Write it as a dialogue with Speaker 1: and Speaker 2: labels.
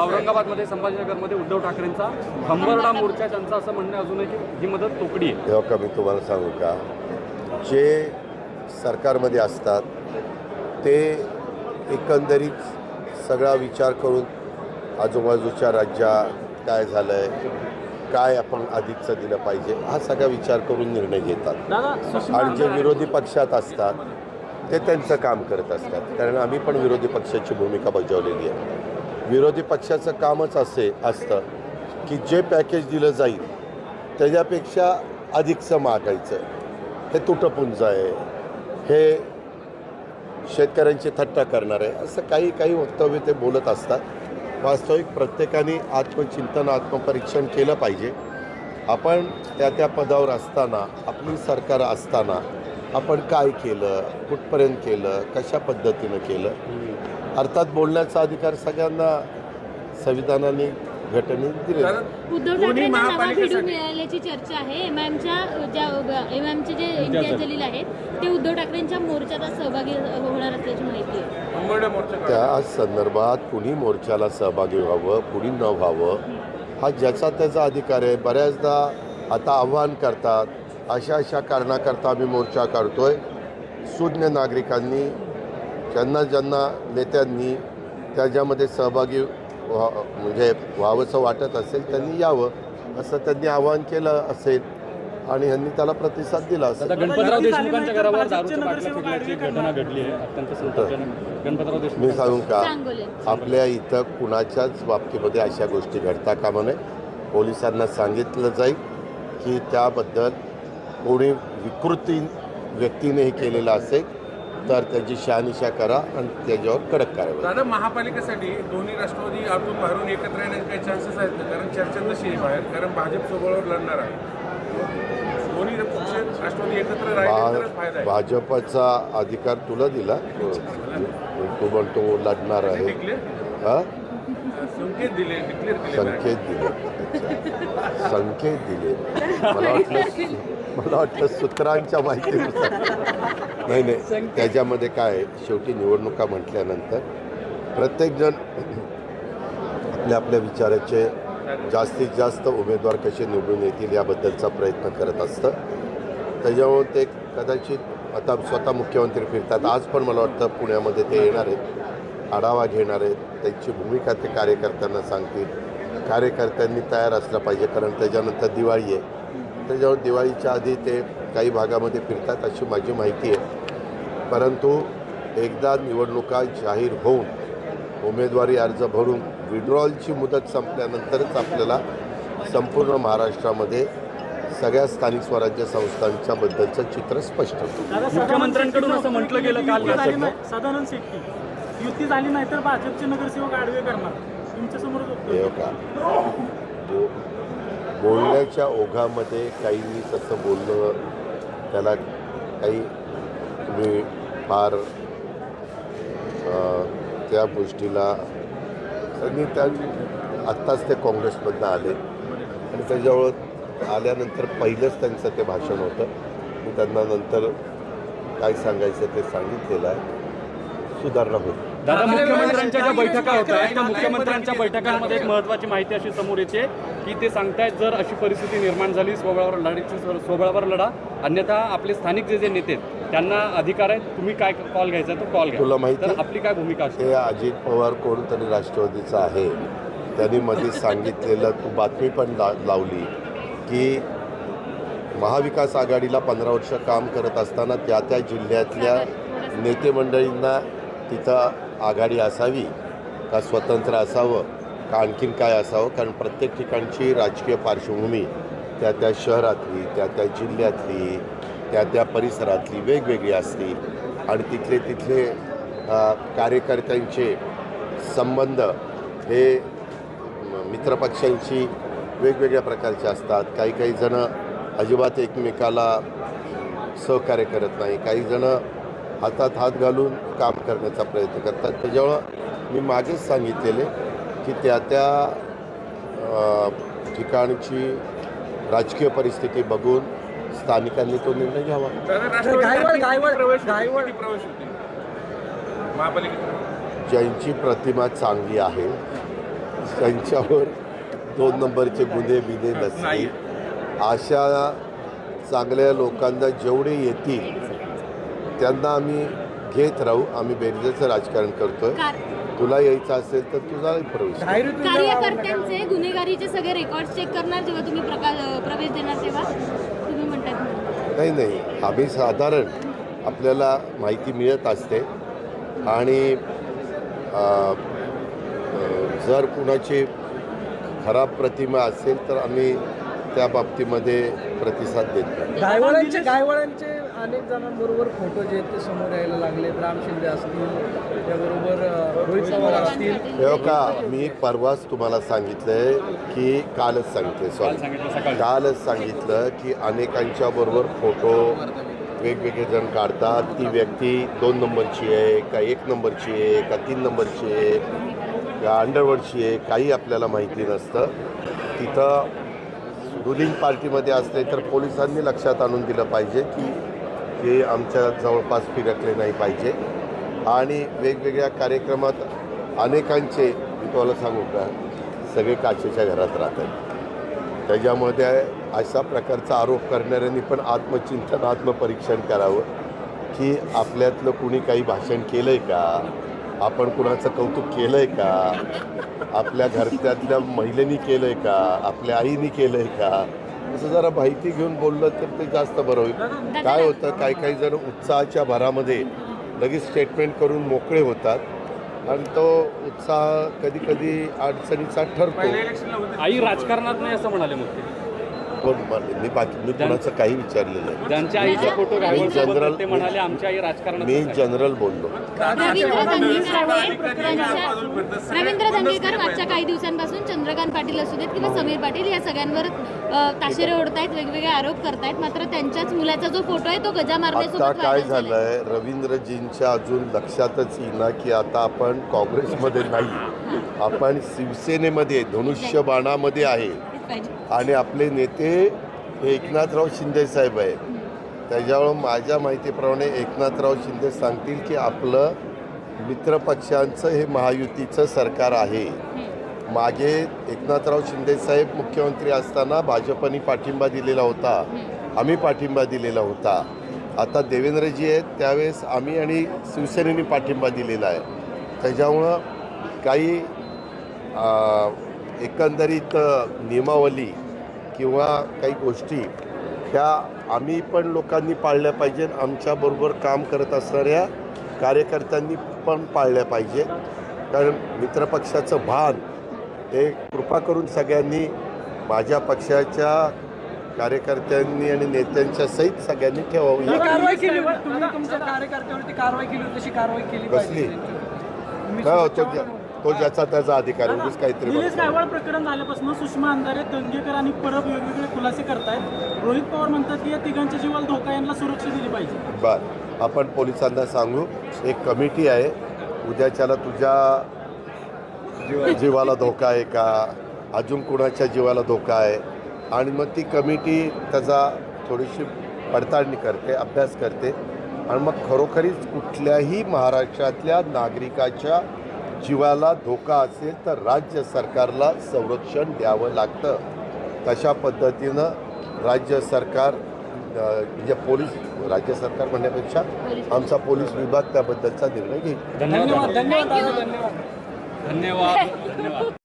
Speaker 1: औरंगाबादमध्ये संभाजीनगरमध्ये उद्धव ठाकरेंचा खंबरडा मोर्चा त्यांचं असं म्हणणं आहे अजूनही की ही मदत तोकडी आहे.
Speaker 2: तेव्हा का मी तुम्हाला सांगू का? जे सरकारमध्ये असतात ते एकंदरीत सगळा विचार करून आजूबाजूच्या राज्यात काय झालं आहे काय आपण अधिकचं दिलं पाहिजे हा सगळा विचार करून निर्णय घेतात. आणि जे विरोधी पक्षात असतात ते त्यांचं काम करत असतात. कारण आम्ही पण विरोधी पक्षाची भूमिका बजावलेली आहे. विरोधी पक्षाचं कामच असे असतं की जे पॅकेज दिलं जाईल त्याच्यापेक्षा अधिकचं मागायचं हे तुटपुंज आहे. हे शेतकऱ्यांची थट्टा करणार आहे. असं काही काही वक्तव्य ते बोलत असतात. वास्तविक प्रत्येकाने आत्मचिंतन आत्मपरीक्षण केलं पाहिजे. आपण त्या त्या पदावर असताना आपली सरकार असताना आपण काय केलं कुठपर्यंत केलं कशा पद्धतीनं केलं अर्थात बोलण्याचा अधिकार सगळ्यांना संविधानाने घटनेने दिलेला आहे.
Speaker 3: उद्धव ठाकरेंना नवा व्हिडिओ मिळाल्याची चर्चा आहे. एमआयएमच्या ज्या एमआयएमचे जे इम्तियाज जलील आहेत ते उद्धव ठाकरेंच्या सहभागी होणार असल्याची माहिती आहे.
Speaker 2: त्या संदर्भात कुणी मोर्चाला सहभागी व्हावं कुणी न व्हावं हा ज्याचा त्याचा अधिकार आहे. बऱ्याचदा आता आव्हान करतात अशा अशा कारणाकरता आम्ही मोर्चा काढतोय. सुज्ञ नागरिकांनी ज्यांना ज्यांना नेत्यांनी त्याच्यामध्ये सहभागी व्हा म्हणजे व्हावंसं वाटत असेल त्यांनी यावं असं त्यांनी आवाहन केलं असेल आणि ह्यांनी त्याला प्रतिसाद दिला असेल.
Speaker 1: गणपतराव देशमुखांच्या घरावर दारूच्या बाटल्या फेकल्याची घटना घडली आहे. अत्यंत संतापजनक गणपतराव
Speaker 2: मी सांगू का? आपल्या इथं कुणाच्याच बाबतीमध्ये अशा गोष्टी घडता कामा नये. पोलिसांना सांगितलं जाईल की त्याबद्दल कोणी विकृती व्यक्तीने हे केलेलं असेल. तर त्याची शहानिशा करा आणि त्याच्यावर कडक कारवाई
Speaker 4: दादा महापालिकेसाठी दोन्ही राष्ट्रवादी आतून बाहेरून एकत्र येण्याचे काही चान्सेस आहेत का? कारण चर्चा तशी आहे बाहेर कारण भाजप सोबळावर लढणार आहे. दोन्ही पक्ष राष्ट्रवादी एकत्र राहिले तरच फायदा
Speaker 2: भा
Speaker 4: आहे.
Speaker 2: भाजपचा अधिकार तुला दिला? तू म्हणतो लढणार आहे. हा?
Speaker 4: संकेत दिले डिक्लेअर
Speaker 2: संकेत दिले. संकेत दिले. मला वाटलं मला वाटलं सूत्रांच्या माहितीनुसार. नाही नाही. त्याच्यामध्ये काय आहे, शेवटी निवडणुका म्हटल्यानंतर प्रत्येकजण आपल्या आपल्या विचाराचे जास्तीत जास्त उमेदवार कसे निवडून येतील याबद्दलचा प्रयत्न करत असतं. त्याच्यामुळे ते कदाचित आता स्वतः मुख्यमंत्री फिरतात. आज पण मला वाटतं पुण्यामध्ये ते येणार आहेत. आढावा घेणार आहेत. त्यांची भूमिका ते कार्यकर्त्यांना सांगतील. कार्यकर्त्यांनी तयार असलं पाहिजे कारण त्याच्यानंतर दिवाळी आहे. त्याच्यावर दिवाळीच्या आधी ते काही भागामध्ये फिरतात अशी माझी माहिती आहे. परंतु एकदा निवडणुका जाहीर होऊन उमेदवारी अर्ज भरून विड्रॉलची मुदत संपल्यानंतरच आपल्याला संपूर्ण महाराष्ट्रामध्ये सगळ्या स्थानिक स्वराज्य संस्थांच्या बद्दलचं चित्र स्पष्ट होतं.
Speaker 1: मुख्यमंत्र्यांकडून असं म्हटलं गेलं काल
Speaker 5: युती झाली
Speaker 1: भाषणात.
Speaker 5: नाही सदानंद शेट्टी युती झाली नाही तर भाजपचे नगरसेवक आडवे करणार. तुमच्या समोरच होतं
Speaker 2: हे का बो- बोलण्याच्या ओघामध्ये काहींनी तसं बोललं त्याला काही तुम्ही फार त्या गोष्टीला त्यांनी त्या आत्ताच ते काँग्रेसमधनं आले. आणि त्याच्यावर आल्यानंतर पहिलंच त्यांचं ते भाषण होतं. मी त्यांना नंतर काय सांगायचं ते सांगितलेलं आहे. सुधारणा होईल.
Speaker 1: दादा मुख्यमंत्र्यांच्या ज्या बैठका होत आहेत त्या मुख्यमंत्र्यांच्या बैठकांमध्ये एक महत्वाची माहिती अशी समोर येते की ते सांगतायत जर अशी परिस्थिती निर्माण झाली स्वबळावर लढायची स्वबळावर लढा. अन्यथा आपले स्थानिक जे जे नेते आहेत, त्यांना अधिकार आहेत तुम्ही काय कॉल घ्यायचा तो कॉल
Speaker 2: तुला
Speaker 1: घ्या
Speaker 2: माहिती
Speaker 1: तर
Speaker 2: आहे?
Speaker 1: आपली काय भूमिका असते?
Speaker 2: ते अजित पवार कोणतरी राष्ट्रवादीचा आहे. त्यांनी मध्ये सांगितलेलं तू बातमी पण ला लावली की महाविकास आघाडीला पंधरा वर्ष काम करत असताना त्या त्या जिल्ह्यातल्या नेते मंडळींना तिथं आघाडी असावी का स्वतंत्र असावं का आणखीन काय असावं? कारण प्रत्येक ठिकाणची राजकीय पार्श्वभूमी त्या त्या शहरातली त्या त्या जिल्ह्यातली त्या त्या परिसरातली वेगवेगळी असतील आणि तिथले तिथले कार्यकर्त्यांचे संबंध हे मित्रपक्षांशी वेगवेगळ्या प्रकारचे असतात. काही काही जणं अजिबात एकमेकाला सहकार्य करत नाही. काही जणं हातात हात घालून काम करण्याचा प्रयत्न करतात. त्याच्यामुळं मी मागेच सांगितलेले की त्या त्या ठिकाणची राजकीय परिस्थिती बघून स्थानिकांनी तो निर्णय घ्यावा. ज्यांची प्रतिमा चांगली आहे त्यांच्यावर दोन नंबरचे गुन्हे बिने नसतील. अशा चांगल्या लोकांना जेवढे येतील त्यांना आम्ही घेत राहू. आम्ही बेरजेचं राजकारण करतोय.
Speaker 3: कार-
Speaker 2: तुला यायचं असेल तर तुझाही प्रवेश कर.
Speaker 3: कार्यकर्त्यांचे गुन्हेगारीचे सगळे रेकॉर्ड चेक करणार जेव्हा तुम्ही प्रवेश देणार तेव्हा? काही
Speaker 2: नाही. नाही आम्ही साधारण आपल्याला माहिती मिळत असते. आणि जर कुणाची खराब प्रतिमा असेल तर आम्ही त्या बाबतीमध्ये प्रतिसाद देतो नाही.
Speaker 6: गायवळांचे गायवळांचे अनेक जणांबरोबर फोटो जे आहेत ते समोर यायला लागलेत राम शिंदे असतील त्याबरोबर रोहित पवार असतील.
Speaker 2: का मी परवाच तुम्हाला सांगितलंय की कालच सांगितलं
Speaker 1: काल
Speaker 2: सॉरी कालच सांगितलं की अनेकांच्या बरोबर फोटो वेगवेगळे जण काढतात. ती व्यक्ती दोन नंबरची आहे का एक नंबरची आहे का तीन नंबरची आहे का अंडरवर्डची आहे काही आपल्याला माहिती नसतं. तिथं रुलिंग पार्टीमध्ये असले तर पोलिसांनी लक्षात आणून दिलं पाहिजे की हे आमच्या जवळपास फिरकले नाही पाहिजे. आणि वेगवेगळ्या कार्यक्रमात अनेकांचे मी तुम्हाला सांगू का सगळे काचेच्या घरात राहतात. त्याच्यामध्ये अशा प्रकारचा आरोप करणाऱ्यांनी पण आत्मचिंतन आत्मपरीक्षण करावं की आपल्यातलं कुणी काही भाषण केलं आहे का? आपण कुणाचं कौतुक केलं आहे का? आपल्या घरच्यातल्या महिलेनी केलं आहे का? आपल्या आईनी केलं आहे का? असं जरा माहिती घेऊन बोललं तर ते जास्त बरं होईल. काय होतं? काही काही जण उत्साहाच्या भरामध्ये लगेच स्टेटमेंट करून मोकळे होतात. आणि तो उत्साह कधी कधी अडचणीचा ठरतो.
Speaker 1: आई राजकारणात नाही असं म्हणाले मग
Speaker 2: पण म- बाकी मी कुणाचं काही विचारलेलं नाही.
Speaker 1: ज्यांच्या आईचे फोटो
Speaker 2: मी जनरल
Speaker 1: ते म्हणाले आमची आई राजकारणात
Speaker 2: मी. जनरल बोललो.
Speaker 3: रवींद्र दंगेकर रवींद्र मागच्या काही दिवसांपासून चंद्रकांत पाटील असू देत किंवा समीर पाटील या सगळ्यांवर अ, ताशेरे ओढतायत वेगवेगळे आरोप करतायत. मात्र त्यांच्याच मुलाचा जो फोटो आहे तो गजा
Speaker 2: आता
Speaker 3: मारण्यासोबत
Speaker 2: काय
Speaker 3: व्हायरल झालाय.
Speaker 2: झालंय? रवींद्रजींच्या अजून लक्षातच येईना की आता आपण काँग्रेसमध्ये नाही. आपण शिवसेनेमध्ये धनुष्यबाणामध्ये आहे.
Speaker 3: तेच पाहिजे.
Speaker 2: आणि आपले नेते हे एकनाथराव शिंदे साहेब आहेत. त्याच्यामुळं माझ्या माहितीप्रमाणे एकनाथराव शिंदे सांगतील की आपलं मित्रपक्षांचं हे महायुतीचं सरकार आहे. मागे एकनाथराव शिंदे साहेब मुख्यमंत्री असताना भाजपनी पाठिंबा दिलेला होता. आम्ही पाठिंबा दिलेला होता. आता देवेंद्रजी आहेत त्यावेळेस आम्ही आणि शिवसेनेने पाठिंबा दिलेला आहे. त्याच्यामुळं काही एकंदरीत नियमावली किंवा काही गोष्टी ह्या आम्ही पण लोकांनी पाळल्या पाहिजे आमच्याबरोबर काम करत असणाऱ्या कार्यकर्त्यांनी पण पाळल्या पाहिजे कारण मित्रपक्षाचं भान हे कृपा करून सगळ्यांनी माझ्या पक्षाच्या कार्यकर्त्यांनी आणि नेत्यांच्या सहित सगळ्यांनी ठेवावं.
Speaker 6: कारवाई केली होती. तुम्ही तुमच्या कार्यकर्त्यावरती कारवाई केली होती तशी कारवाई केली
Speaker 2: कसली? काय होतं? तो ज्याचा त्याचा अधिकार आहे उगीच काहीतरी
Speaker 5: निलेश. गायवाड प्रकरण झाल्यापासून सुषमा अंधारे दंगेकर आणि परब वेगवेगळे खुलासे करतायत. रोहित पवार म्हणतात की या तिघांच्या जीवाला धोका यांना सुरक्षा दिली पाहिजे.
Speaker 2: बर. आपण पोलिसांना सांगू एक कमिटी आहे. उद्याच्याला तुझ्या जीवाला धोका आहे का? अजून कुणाच्या जीवाला धोका आहे? आणि मग ती कमिटी त्याचा थोडीशी पडताळणी करते अभ्यास करते. आणि मग खरोखरीच कुठल्याही महाराष्ट्रातल्या नागरिकाच्या जीवाला धोका असेल तर राज्य सरकारला संरक्षण द्यावं लागतं. तशा पद्धतीनं राज्य सरकार म्हणजे पोलीस राज्य सरकार म्हणण्यापेक्षा आमचा पोलीस विभाग त्याबद्दलचा निर्णय घेईल.
Speaker 6: धन्यवाद.
Speaker 1: धन्यवाद. धन्यवाद.